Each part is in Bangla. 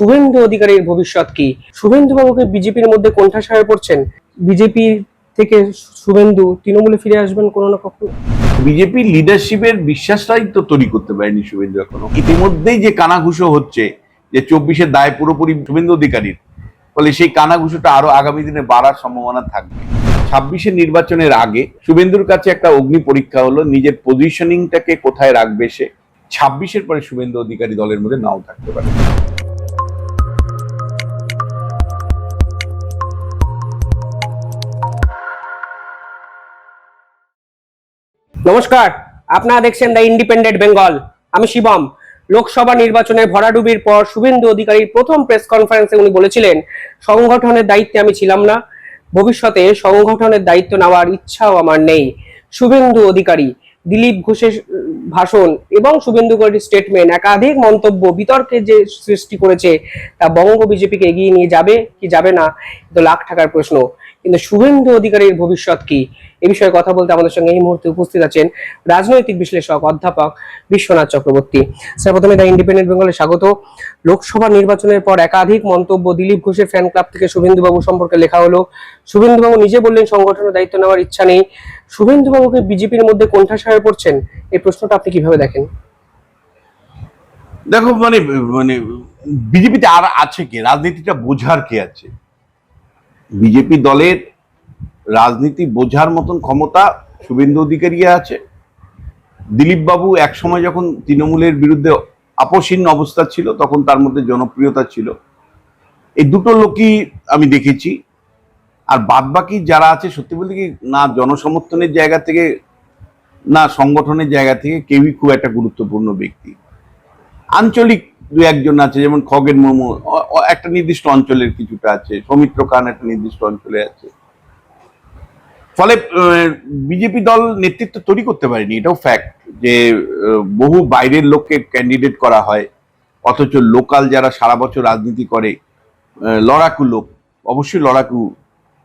শুভেন্দু অধিকারীর ভবিষ্যৎ কি? শুভেন্দু বাবুকে বিজেপির মধ্যে কোণঠাসা পড়ছেন। বিজেপি থেকে শুভেন্দু, তৃণমূলে ফিরে আসবেন কোনো না কখনো? বিজেপি লিডারশিপের বিশ্বাসটাই তো তৈরি করতে পারেনি শুভেন্দু এখনও। ইতিমধ্যেই যে কানাঘুষো হচ্ছে, যে চব্বিশের দায় পুরোপুরি শুভেন্দু অধিকারীর, ফলে সেই কানাঘুষোটা আরও আগামী দিনে বাড়ার সম্ভাবনা থাকবে। ছাব্বিশের নির্বাচনের আগে শুভেন্দুর কাছে একটা অগ্নি পরীক্ষা হলো, নিজের পজিশনিংটাকে কোথায় রাখবে সে। ছাব্বিশের পরে শুভেন্দু অধিকারী দলের মধ্যে নাও থাকতে পারে। নমস্কার, আপনারা দেখছেন দ্য ইন্ডিপেন্ডেন্ট বেঙ্গল আমি শিবম। লোকসভা নির্বাচনে ভরাডুবির পর শুভেন্দু অধিকারীর প্রথম প্রেস কনফারেন্সে উনি বলেছিলেন, সংগঠনের দায়িত্বে আমি ছিলাম না, ভবিষ্যতে সংগঠনের দায়িত্ব নেওয়ার ইচ্ছাও আমার নেই। শুভেন্দু অধিকারী, দিলীপ ঘোষের ভাষণ এবং শুভেন্দু অধিকারীর স্টেটমেন্ট একাধিক মন্তব্য বিতর্কের যে সৃষ্টি করেছে, তা বঙ্গ বিজেপিকে এগিয়ে নিয়ে যাবে কি যাবে না তো লাখ টাকার প্রশ্ন। কিন্তু শুভেন্দু অধিকারীর ভবিষ্যৎ কি? এ বিষয়ে কথা বলতে আমাদের সঙ্গে এই মুহূর্তে উপস্থিত আছেন রাজনৈতিক বিশ্লেষক অধ্যাপক বিশ্বনাথ চক্রবর্তী। স্যার, প্রথমে দ্য ইন্ডিপেন্ডেন্ট বেঙ্গলে স্বাগত। লোকসভা নির্বাচনের পর একাধিক মন্তব্য দিলীপ ঘোষের ফ্যান ক্লাব থেকে শুভেন্দু বাবু সম্পর্কে লেখা হলো। শুভেন্দু বাবু নিজে বললেন, সংগঠনের দায়িত্ব নেওয়ার ইচ্ছা নেই। শুভেন্দু বাবুকে বিজেপির মধ্যে কোণঠাসা হয়ে পড়ছেন? এই প্রশ্নটা আপনি কীভাবে দেখেন? দেখো মানে মানে বিজেপিতে আর আছে কে? রাজনীতিটা বোঝার কে আছে? বিজেপি দলের রাজনীতি বোঝার মতন ক্ষমতা শুভেন্দু অধিকারী আছে। দিলীপ বাবু এক সময় যখন তৃণমূলের বিরুদ্ধে আপসীন অবস্থা ছিল, তখন তার মধ্যে জনপ্রিয়তা ছিল। এই দুটো লোকই আমি দেখেছি। আর বাদবাকি যারা আছে, সত্যি বলতে কি না জনসমর্থনের জায়গা থেকে, না সংগঠনের জায়গা থেকে কেউই খুব একটা গুরুত্বপূর্ণ ব্যক্তি। আঞ্চলিক দু একজন আছে, যেমন খগেন অ- একটা নির্দিষ্ট অঞ্চলের কিছুটা আছে, সৌমিত্র খান একটা নির্দিষ্ট অঞ্চলে আছে। ফলে বিজেপি দল নেতৃত্ব তৈরি করতে পারেনি, এটাও ফ্যাক্ট যে বহু বাইরের লোককে ক্যান্ডিডেট করা হয়, অথচ লোকাল যারা সারা বছর রাজনীতি করে লড়াকু লোক, অবশ্যই লড়াকু,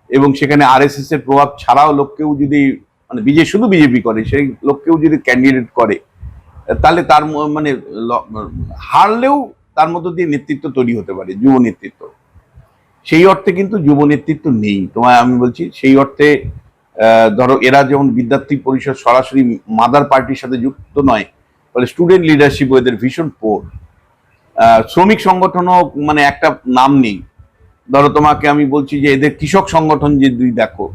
এবং সেখানে আরএসএস এর প্রভাব ছাড়াও লোককেও যদি মানে বিজে, শুধু বিজেপি করে, সেই লোককেও যদি ক্যান্ডিডেট করে তাহলে তার মানে হারলেও তার মধ্য দিয়ে নেতৃত্ব তৈরি হতে পারে, যুব নেতৃত্ব। সেই অর্থে কিন্তু যুব নেতৃত্ব নেই। তোমায় আমি বলছি, সেই অর্থে ধরো এরা যেমন বিদ্যার্থী পরিষদ সরাসরি মাদার পার্টির সাথে যুক্ত নয়, ফলে স্টুডেন্ট লিডারশিপ এদের ভীষণ পোর শ্রমিক সংগঠনও মানে একটা নাম নেই। ধরো তোমাকে আমি বলছি যে এদের কৃষক সংগঠন যে দুই দেখো,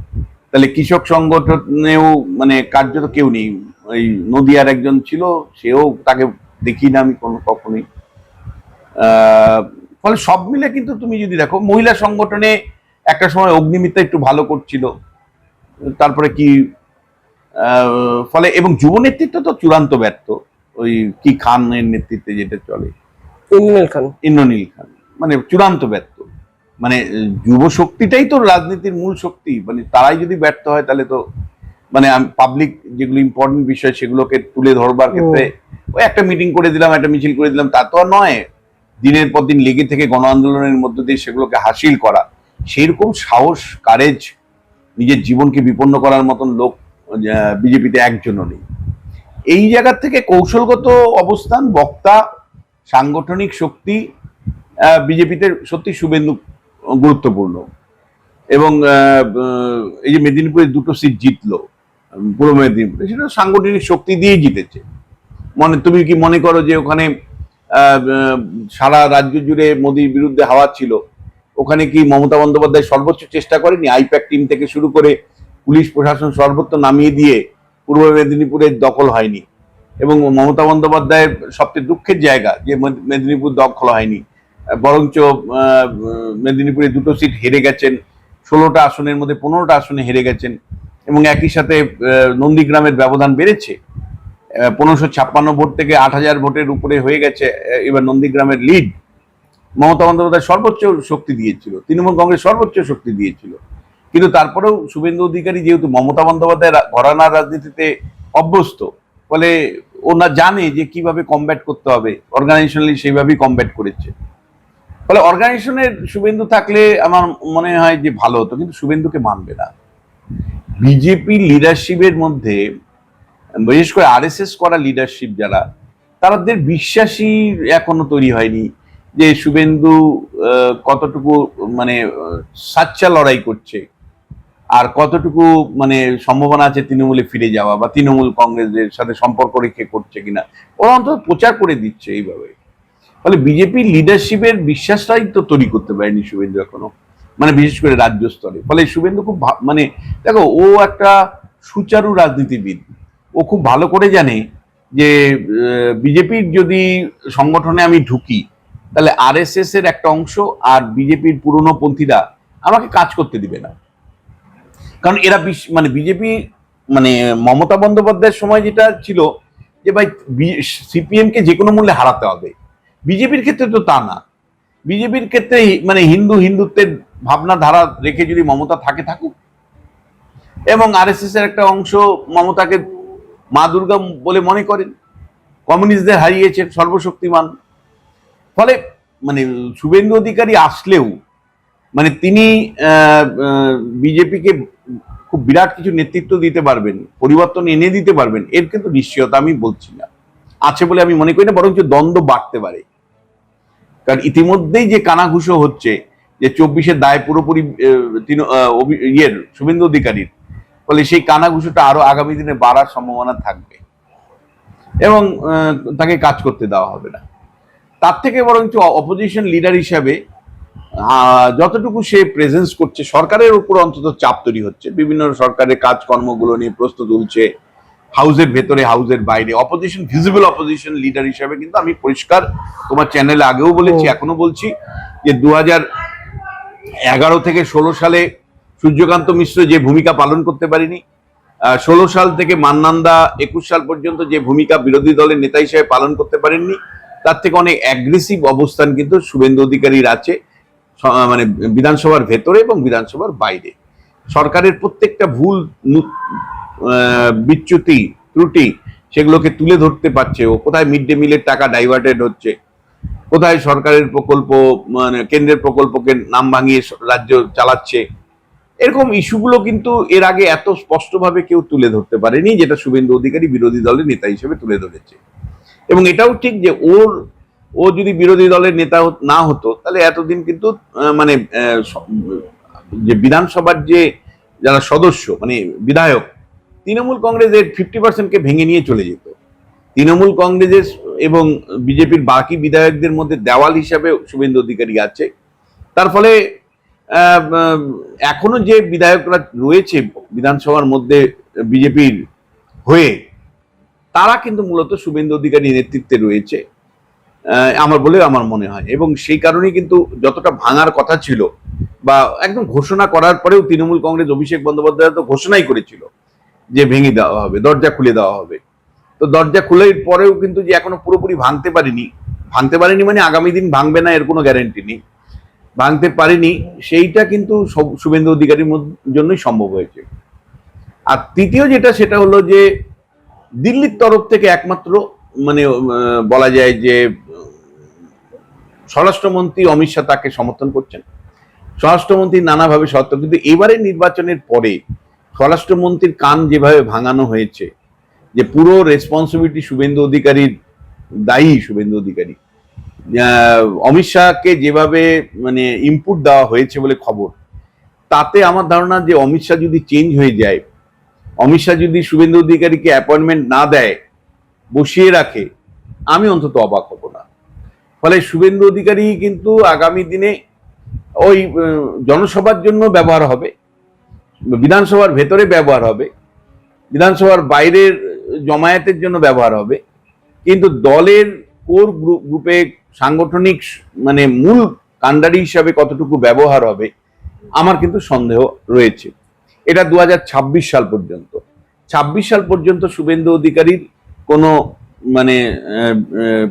তাহলে কৃষক সংগঠনেও মানে কার্যত কেউ নেই। ওই নদিয়ার একজন ছিল সেও তাকে দেখি না আমি কোনো কখনোই। ফলে সব মিলে কিন্তু তুমি যদি দেখো মহিলা সংগঠনে একটা সময় অগ্নিমিত্রা একটু ভালো করছিল। তারপরে কি ফলে এবং যুব নেতৃত্ব তো চূড়ান্ত ব্যর্থ। ওই কি খানের নেতৃত্বে যেটা চলে। ইন্দ্রনীল খান। ইন্দ্রনীল খান। মানে চূড়ান্ত ব্যর্থ। মানে যুব শক্তিটাই তো রাজনীতির মূল শক্তি। মানে তারাই যদি ব্যর্থ হয় তাহলে তো মানে পাবলিক যেগুলো ইম্পর্টেন্ট বিষয় সেগুলোকে তুলে ধরবার ক্ষেত্রে ওই একটা মিটিং করে দিলাম একটা মিছিল করে দিলাম তা তো আর নয়। দিনের পর দিন লেগে থেকে গণ আন্দোলনের মধ্য দিয়ে সেগুলোকে হাসিল করা। সেরকম সাহস কারেজ নিজের জীবনকে বিপন্ন করার মতন লোক বিজেপিতে একজনও নেই। এই জায়গা থেকে কৌশলগত অবস্থান বক্তা সাংগঠনিক শক্তি বিজেপিতে সত্যি শুভেন্দু গুরুত্বপূর্ণ। এবং এই যে মেদিনীপুরে দুটো সিট জিতলো। পূর্ব মেদিনীপুরে সেটা সাংগঠনিক শক্তি দিয়েই জিতেছে। মনে তুমি কি মনে করো যে ওখানে সারা রাজ্য জুড়ে মোদির বিরুদ্ধে হাওয়া ছিল? ওখানে কি মমতা বন্দ্যোপাধ্যায় সর্বোচ্চ চেষ্টা করেনি? আইপ্যাক টিম থেকে শুরু করে পুলিশ প্রশাসন সর্বত্র নামিয়ে দিয়ে পূর্ব মেদিনীপুরের দখল হয়নি। এবং মমতা বন্দ্যোপাধ্যায়ের সবচেয়ে দুঃখের জায়গা যে মেদিনীপুর দখল হয়নি। বরঞ্চ মেদিনীপুরে দুটো সিট হেরে গেছেন, ষোলোটা আসনের মধ্যে পনেরোটা আসনে হেরে গেছেন। এবং একই সাথে নন্দীগ্রামের ব্যবধান বেড়েছে। পনেরোশো ছাপ্পান্ন ভোট থেকে আট হাজার ভোটের উপরে হয়ে গেছে এবার নন্দীগ্রামের লিড মমতা বন্দ্যোপাধ্যায় সর্বোচ্চ শক্তি দিয়েছিল, তৃণমূল কংগ্রেস সর্বোচ্চ শক্তি দিয়েছিল। কিন্তু তারপরেও শুভেন্দু অধিকারী যেহেতু মমতা বন্দ্যোপাধ্যায় ঘরানার রাজনীতিতে অভ্যস্ত, ফলে ওনা জানে যে কীভাবে কমব্যাট করতে হবে। অর্গানাইজেশনালি সেইভাবেই কমব্যাট করেছে। ফলে অর্গানাইজেশনের শুভেন্দু থাকলে আমার মনে হয় যে ভালো হতো, কিন্তু শুভেন্দুকে মানবে না। বিজেপি লিডারশিপের মধ্যে, বিশেষ করে আরএসএস করা লিডারশিপ যারা তাদের বিশ্বাসী এখনও তৈরি হয়নি যে শুভেন্দু কতটুকু মানে সাচ্চা লড়াই করছে আর কতটুকু মানে সম্ভাবনা আছে তৃণমূলে ফিরে যাওয়া বা তৃণমূল কংগ্রেসের সাথে সম্পর্ক রেখে করছে কিনা, ওরা অন্তত প্রচার করে দিচ্ছে এইভাবে। ফলে বিজেপি লিডারশিপের বিশ্বাসটাই তো তৈরি করতে পারেনি শুভেন্দু এখনও। মানে বিশেষ করে রাজ্য স্তরে। ফলে শুভেন্দু খুব মানে দেখো, ও একটা সুচারু রাজনীতিবিদ। ও খুব ভালো করে জানে যে বিজেপির যদি সংগঠনে আমি ঢুকি, তাহলে আরএসএস এর একটা অংশ আর বিজেপির পুরনো পন্থীরা আমাকে কাজ করতে দিবে না। কারণ এরা মানে বিজেপি মানে মমতা বন্দ্যোপাধ্যায়ের সময় যেটা ছিল যে, ভাই সিপিএম কে যে কোনো মূল্যে হারাতে হবে। বিজেপির ক্ষেত্রে তো তা না। বিজেপির ক্ষেত্রে মানে হিন্দু হিন্দুত্বের ভাবনা ধারা রেখে যদি মমতা থাকে, থাকুক। এবং আরএসএস এর একটা অংশ মমতাকে মা দুর্গা বলে মনে করেন। কমিউনিস্টদের হারিয়েছেন সর্বশক্তিমান। ফলে মানে শুভেন্দু অধিকারী আসলেও মানে তিনি বিজেপিকে খুব বিরাট কিছু নেতৃত্ব দিতে পারবেন, পরিবর্তন এনে দিতে পারবেন, এর কিন্তু নিশ্চয়তা আমি বলছি না। আছে বলে আমি মনে করি না, বরঞ্চ দ্বন্দ্ব বাড়তে পারে। কারণ ইতিমধ্যেই যে কানাঘুষো হচ্ছে যে চব্বিশের দায় পুরোপুরি ইয়ের শুভেন্দু অধিকারীর। ফলে সেই কানাঘুষোটা আরও আগামী দিনে বাড়ার সম্ভাবনা থাকবে। এবং তাকে কাজ করতে দেওয়া হবে না। তার থেকে বরঞ্চ অপোজিশন লিডার হিসাবে যতটুকু সে প্রেজেন্স করছে সরকারের উপর অন্তত চাপ তৈরি হচ্ছে। বিভিন্ন সরকারের কাজকর্মগুলো নিয়ে প্রশ্ন তুলছে হাউজের ভেতরে হাউসের বাইরে। অপোজিশন ভিজিবল অপোজিশন লিডার হিসাবে কিন্তু আমি পরিষ্কার তোমার চ্যানেলে আগেও বলেছি এখনও বলছি যে দু হাজার এগারো থেকে ষোলো সালে সূর্যকান্ত মিশ্র যে ভূমিকা পালন করতে পারেনি ষোলো সাল থেকে মান্নান্দা একুশ সাল পর্যন্ত যে ভূমিকা বিরোধী দলের নেতা হিসেবে পালন করতে পারেননি, তার থেকে অনেক অ্যাগ্রেসিভ অবস্থান কিন্তু শুভেন্দু অধিকারীর আছে মানে বিধানসভার ভেতরে এবং বিধানসভার বাইরে। সরকারের প্রত্যেকটা ভুল বিচ্যুতি, ত্রুটি সেগুলোকে তুলে ধরতে পারছে ও কোথায় মিড ডে মিলের টাকা ডাইভার্টেড হচ্ছে। কোথায় সরকারের প্রকল্প মানে কেন্দ্রের প্রকল্পকে নাম ভাঙিয়ে রাজ্য চালাচ্ছে? এরকম ইস্যুগুলো কিন্তু এর আগে এত স্পষ্টভাবে কেউ তুলে ধরতে পারেনি, যেটা শুভেন্দু অধিকারী বিরোধী দলের নেতা হিসেবে তুলে ধরেছে। এবং এটাও ঠিক যে ওর, ও যদি বিরোধী দলের নেতা না হতো, তাহলে এতদিন কিন্তু মানে যে বিধানসভার যে যারা সদস্য মানে বিধায়ক, তৃণমূল কংগ্রেসের ফিফটি পার্সেন্টকে ভেঙে নিয়ে চলে যেত। তৃণমূল কংগ্রেসের এবং বিজেপির বাকি বিধায়কদের মধ্যে দেওয়াল হিসাবে শুভেন্দু অধিকারী আছে। তার ফলে এখনও যে বিধায়করা রয়েছে বিধানসভার মধ্যে বিজেপির হয়ে, তারা কিন্তু মূলত শুভেন্দু অধিকারী নেতৃত্বে রয়েছে আমার বলে আমার মনে হয়। এবং সেই কারণেই কিন্তু যতটা ভাঙার কথা ছিল বা একদম ঘোষণা করার পরেও তৃণমূল কংগ্রেস অভিষেক বন্দ্যোপাধ্যায় তো ঘোষণাই করেছিল যে ভেঙে দেওয়া হবে, দরজা খুলে দেওয়া হবে। তো দরজা খুলে পরেও কিন্তু যে এখনও পুরোপুরি ভাঙতে পারিনি। ভাঙতে পারেনি মানে আগামী দিন ভাঙবে না, এর কোনো গ্যারেন্টি নেই। ভাঙতে পারিনি, সেইটা কিন্তু শুভেন্দু অধিকারীর জন্যই সম্ভব হয়েছে। আর তৃতীয় যেটা, সেটা হলো যে দিল্লির তরফ থেকে একমাত্র মানে বলা যায় যে, স্বরাষ্ট্রমন্ত্রী অমিত শাহ তাকে সমর্থন করছেন। স্বরাষ্ট্রমন্ত্রী নানাভাবে সত্য কিন্তু এবারে নির্বাচনের পরে স্বরাষ্ট্রমন্ত্রীর কান যেভাবে ভাঙানো হয়েছে যে পুরো রেসপন্সিবিলিটি শুভেন্দু অধিকারীর, দায়ী শুভেন্দু অধিকারী। অমিত শাহকে যেভাবে মানে ইনপুট দেওয়া হয়েছে বলে খবর, তাতে আমার ধারণা যে অমিত শাহ যদি চেঞ্জ হয়ে যায়, অমিত শাহ যদি শুভেন্দু অধিকারীকে অ্যাপয়েন্টমেন্ট না দেয়, বসিয়ে রাখে, আমি অন্তত অবাক হব না। ফলে শুভেন্দু অধিকারী কিন্তু আগামী দিনে ওই জনসভার জন্য ব্যবহার হবে, বিধানসভার ভেতরে ব্যবহার হবে, বিধানসভার বাইরের জমায়েতের জন্য ব্যবহার হবে। কিন্তু দলের কোর গ্রুপে সাংগঠনিক মানে মূল কাণ্ডারি হিসাবে কতটুকু ব্যবহার হবে, আমার কিন্তু সন্দেহ রয়েছে। এটা দু হাজার ছাব্বিশ সাল পর্যন্ত। ছাব্বিশ সাল পর্যন্ত শুভেন্দু অধিকারীর কোনো মানে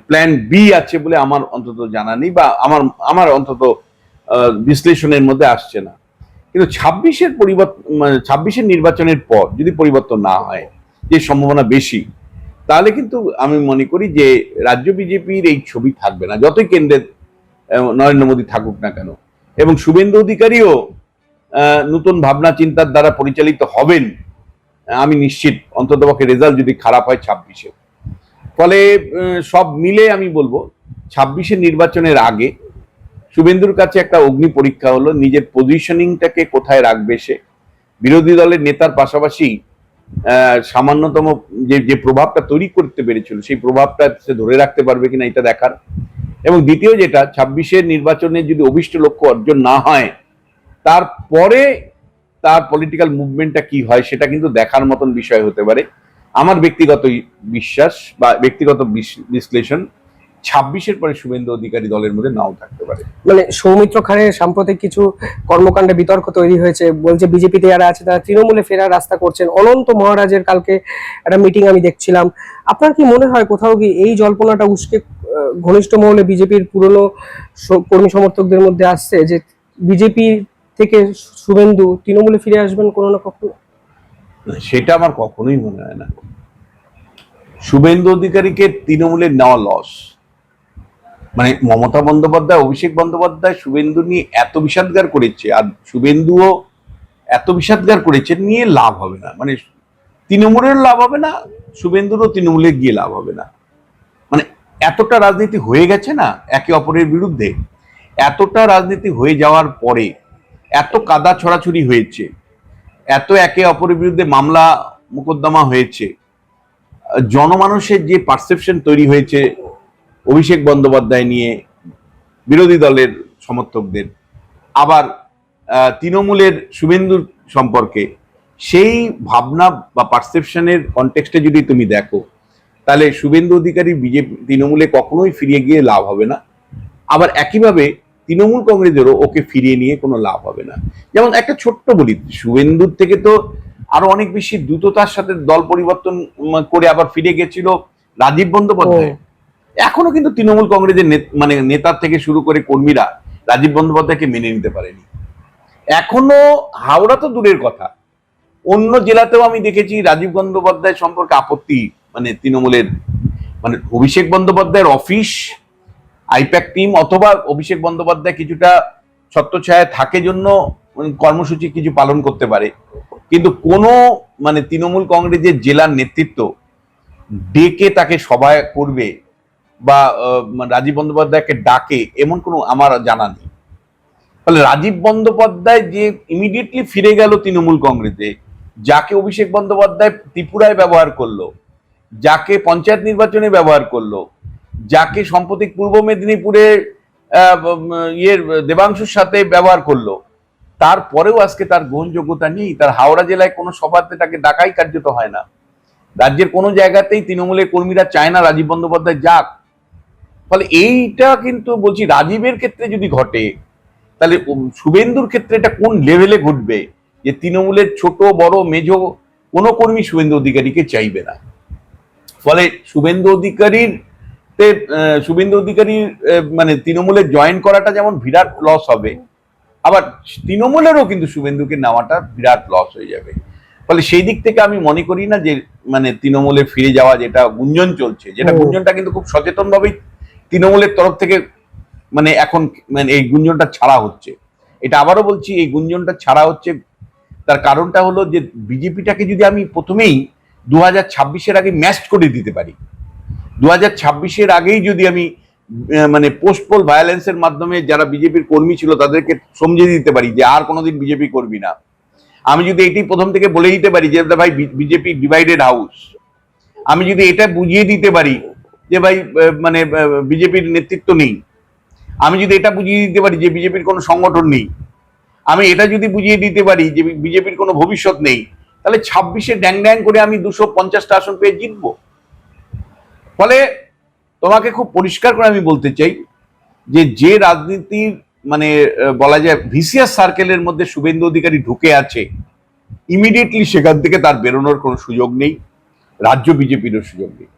প্ল্যান বি আছে বলে আমার অন্তত জানা নেই বা আমার আমার অন্তত বিশ্লেষণের মধ্যে আসছে না। কিন্তু ছাব্বিশের পরিবর্তন মানে ছাব্বিশের নির্বাচনের পর যদি পরিবর্তন না হয় যে সম্ভাবনা বেশি, তাহলে কিন্তু আমি মনে করি যে রাজ্য বিজেপির এই ছবি থাকবে না, যতই কেন্দ্রের নরেন্দ্র মোদী থাকুক না কেন। এবং শুভেন্দু অধিকারীও নতুন ভাবনা চিন্তার দ্বারা পরিচালিত হবেন আমি নিশ্চিত অন্ততপক্ষে রেজাল্ট যদি খারাপ হয় ছাব্বিশে। ফলে সব মিলে আমি বলব ছাব্বিশের নির্বাচনের আগে শুভেন্দুর কাছে একটা অগ্নি পরীক্ষা হলো, নিজের পজিশনিংটাকে কোথায় রাখবে সে। বিরোধী দলের নেতার পাশাপাশি সামান্যতম যে যে প্রভাবটা তৈরি করতে পেরেছিল, সেই প্রভাবটা সে ধরে রাখতে পারবে কিনা এটা দেখার। এবং দ্বিতীয় যেটা, ছাব্বিশের নির্বাচনে যদি অভিষ্ট লক্ষ্য অর্জন না হয়, তারপরে তার পলিটিক্যাল মুভমেন্টটা কি হয় সেটা কিন্তু দেখার মতন বিষয় হতে পারে। আমার ব্যক্তিগত বিশ্বাস বা ব্যক্তিগত বিশ্লেষণ ছাব্বিশের পরে শুভেন্দু অধিকারী দলের মধ্যে নাও থাকতে পারে। মানে সৌমিত্র খানের সাম্প্রতিক কিছু কর্মকাণ্ডে বিতর্ক তৈরি হয়েছে বলছে বিজেপিতে যারা আছে তারা তৃণমূলে ফেরার রাস্তা করছেন। অনন্ত মহারাজের কালকে একটা মিটিং আমি দেখছিলাম। আপনার কি মনে হয় কোথাও কি এই জল্পনাটা উস্কে ঘনিষ্ঠ মহলে বিজেপির পুরনো কর্মী সমর্থকদের মধ্যে আসছে যে বিজেপি থেকে শুভেন্দু তৃণমূলে ফিরে আসবেন কোনো না কখনো? সেটা আমার কখনোই মনে হয় না। শুভেন্দু অধিকারীকে তৃণমূলের নেওয়া লস মানে মমতা বন্দ্যোপাধ্যায়, অভিষেক বন্দ্যোপাধ্যায়, শুভেন্দু নিয়ে এত বিষাদগার করেছে, আর শুভেন্দুও এত বিষাদগার করেছে, নিয়ে লাভ হবে না। মানে তৃণমূলের লাভ হবে না, শুভেন্দুরও তৃণমূলে গিয়ে লাভ হবে না। মানে এতটা রাজনীতি হয়ে গেছে না, একে অপরের বিরুদ্ধে? এতটা রাজনীতি হয়ে যাওয়ার পরে এত কাদা ছড়াছড়ি হয়েছে, এত একে অপরের বিরুদ্ধে মামলা, মোকদ্দমা হয়েছে, জনমানুষের যে পারসেপশন তৈরি হয়েছে অভিষেক বন্দ্যোপাধ্যায় নিয়ে বিরোধী দলের সমর্থকদের, আবার তৃণমূলের শুভেন্দুর সম্পর্কে, সেই ভাবনা বা পারসেপশনের কনটেক্সটে যদি তুমি দেখো, তাহলে শুভেন্দু অধিকারী বিজেপি, তৃণমূলে কখনোই ফিরিয়ে গিয়ে লাভ হবে না। আবার একইভাবে তৃণমূল কংগ্রেসেরও ওকে ফিরিয়ে নিয়ে কোনো লাভ হবে না। যেমন একটা ছোট্ট বলি, শুভেন্দুর থেকে তো আরও অনেক বেশি দ্রুততার সাথে দল পরিবর্তন করে আবার ফিরে গেছিল রাজীব বন্দ্যোপাধ্যায়। এখনও কিন্তু তৃণমূল কংগ্রেসের মানে নেতার থেকে শুরু করে কর্মীরা রাজীব বন্দ্যোপাধ্যায়কে মেনে নিতে পারেনি। এখনও হাওড়া তো দূরের কথা। অন্য জেলাতেও আমি দেখেছি রাজীব বন্দ্যোপাধ্যায় সম্পর্কে আপত্তি মানে তৃণমূলের মানে অভিষেক বন্দ্যোপাধ্যায়ের অফিস, আইপ্যাক টিম অথবা অভিষেক বন্দ্যোপাধ্যায় কিছুটা ছত্রছায়া থাকে জন্য কর্মসূচি কিছু পালন করতে পারে। কিন্তু কোনো মানে তৃণমূল কংগ্রেসের জেলার নেতৃত্ব ডেকে তাকে সভায় করবে বা মানে রাজীব বন্দ্যোপাধ্যায়কে ডাকে, এমন কোনো আমার জানা নেই। ফলে রাজীব বন্দ্যোপাধ্যায় যে ইমিডিয়েটলি ফিরে গেল তৃণমূল কংগ্রেসে, যাকে অভিষেক বন্দ্যোপাধ্যায় ত্রিপুরায় ব্যবহার করল, যাকে পঞ্চায়েত নির্বাচনে ব্যবহার করল, যাকে সম্প্রতি পূর্ব মেদিনীপুরে ইয়ের দেবাংশুর সাথে ব্যবহার করল, তারপরেও আজকে তার গ্রহণযোগ্যতা নেই। তার হাওড়া জেলায় কোনো সভাতে তাকে ডাকাই কার্যত হয় না। রাজ্যের কোনো জায়গাতেই তৃণমূলের কর্মীরা চায় না রাজীব বন্দ্যোপাধ্যায় যাক। ফলে এইটা কিন্তু বলছি রাজীবের ক্ষেত্রে যদি ঘটে তাহলে শুভেন্দুর ক্ষেত্রে এটা কোন লেভেলে ঘটবে? যে তৃণমূলের ছোট বড় মেজ কোনো কর্মী শুভেন্দু অধিকারীকে চাইবে না। ফলে শুভেন্দু অধিকারীর তে শুভেন্দু অধিকারীর মানে তৃণমূলে জয়েন করাটা যেমন বিরাট লস হবে আবার তৃণমূলেরও কিন্তু শুভেন্দুকে নেওয়াটা বিরাট লস হয়ে যাবে। ফলে সেই দিক থেকে আমি মনে করি না যে মানে তৃণমূলে ফিরে যাওয়া যেটা গুঞ্জন চলছে যেটা গুঞ্জনটা কিন্তু খুব সচেতন ভাবেই তৃণমূলের তরফ থেকে মানে এখন মানে এই গুঞ্জনটা ছাড়া হচ্ছে। এটা আবারও বলছি, এই গুঞ্জনটা ছাড়া হচ্ছে। তার কারণটা হলো যে বিজেপিটাকে যদি আমি প্রথমেই দু হাজার ছাব্বিশের আগে ম্যাচ করে দিতে পারি দু হাজার ছাব্বিশের আগেই যদি আমি মানে পোস্টপোল ভায়োলেন্সের মাধ্যমে যারা বিজেপির কর্মী ছিল তাদেরকে সমঝে দিতে পারি যে আর কোনোদিন বিজেপি করবি না। আমি যদি এটি প্রথম থেকে বলে দিতে পারি যে ভাই বিজেপি ডিভাইডেড হাউস আমি যদি এটা বুঝিয়ে দিতে পারি যে ভাই মানে বিজেপির নেতৃত্ব নেই। আমি যদি এটা বুঝিয়ে দিতে পারি যে বিজেপির কোনো সংগঠন নেই, আমি এটা যদি বুঝিয়ে দিতে পারি যে বিজেপির কোনো ভবিষ্যৎ নেই, তাহলে ছাব্বিশে ড্যাং ড্যাং করে আমি দুশো পঞ্চাশটা আসন পেয়ে জিতবো। ফলে তোমাকে খুব পরিষ্কার করে আমি বলতে চাই যে যে রাজনীতির মানে বলা যায় ভিসিএস সার্কেলের মধ্যে শুভেন্দু অধিকারী ঢুকে আছে, ইমিডিয়েটলি সেখান থেকে তার বেরোনোর কোনো সুযোগ নেই, রাজ্য বিজেপিরও সুযোগ নেই।